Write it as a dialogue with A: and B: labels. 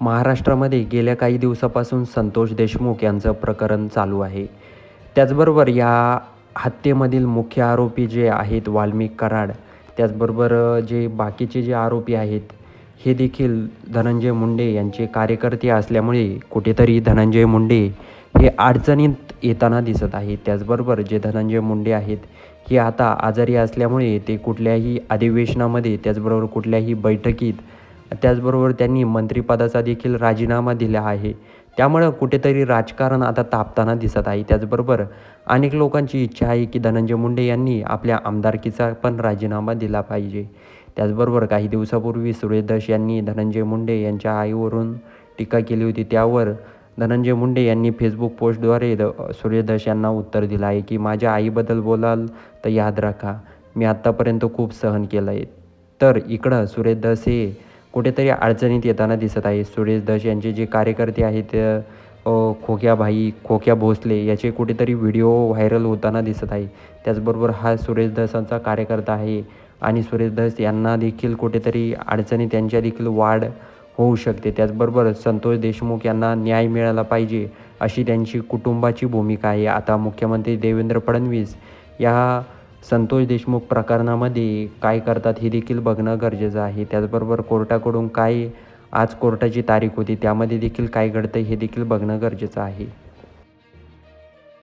A: महाराष्ट्रामध्ये गेल्या काही दिवसापासून संतोष देशमुख यांचं प्रकरण चालू आहे. त्याचबरोबर या हत्येमधील मुख्य आरोपी जे आहेत वाल्मिक कराड त्याचबरोबर जे बाकीचे जे आरोपी आहेत हे देखील धनंजय मुंडे यांचे कार्यकर्ते असल्यामुळे कुठेतरी धनंजय मुंडे हे अडचणीत येताना दिसत आहे त्याचबरोबर जे धनंजय मुंडे आहेत हे आता आजारी असल्यामुळे ते कुठल्याही अधिवेशनामध्ये त्याचबरोबर कुठल्याही बैठकीत त्याचबरोबर त्यांनी मंत्रिपदाचा देखील राजीनामा दिला आहे. त्यामुळं कुठेतरी राजकारण आता तापताना दिसत आहे. त्याचबरोबर अनेक लोकांची इच्छा आहे की धनंजय मुंडे यांनी आपल्या आमदारकीचा पण राजीनामा दिला पाहिजे. त्याचबरोबर काही दिवसापूर्वी सुरेश यांनी धनंजय मुंडे यांच्या आईवरून टीका केली होती. त्यावर धनंजय मुंडे यांनी फेसबुक पोस्टद्वारे द सुरेश यांना उत्तर दिलं आहे की माझ्या आईबद्दल बोलाल तर याद राखा. मी आत्तापर्यंत खूप सहन केलं आहे तर इकडं सुरेश हे कुठेतरी अडचणीत येताना दिसत आहे. सुरेश दश यांचे जे कार्यकर्ते आहेत अ, खोक्याभाई खोक्या भोसले याचे कुठेतरी व्हिडिओ व्हायरल होताना दिसत आहे. त्याचबरोबर हा सुरेश दसांचा कार्यकर्ता आहे आणि सुरेश दस यांना देखील कुठेतरी अडचणी त्यांच्या देखील वाढ होऊ शकते. त्याचबरोबर संतोष देशमुख यांना न्याय मिळाला पाहिजे अशी त्यांची कुटुंबाची भूमिका आहे. आता मुख्यमंत्री देवेंद्र फडणवीस या संतोष देशमुख प्रकरणामध्ये काय करतात हे देखील बघणं गरजेचं आहे. त्याचबरोबर कोर्टाकडून काय आज कोर्टाची तारीख होती त्यामध्ये देखील काय घडतं हे देखील बघणं गरजेचं आहे.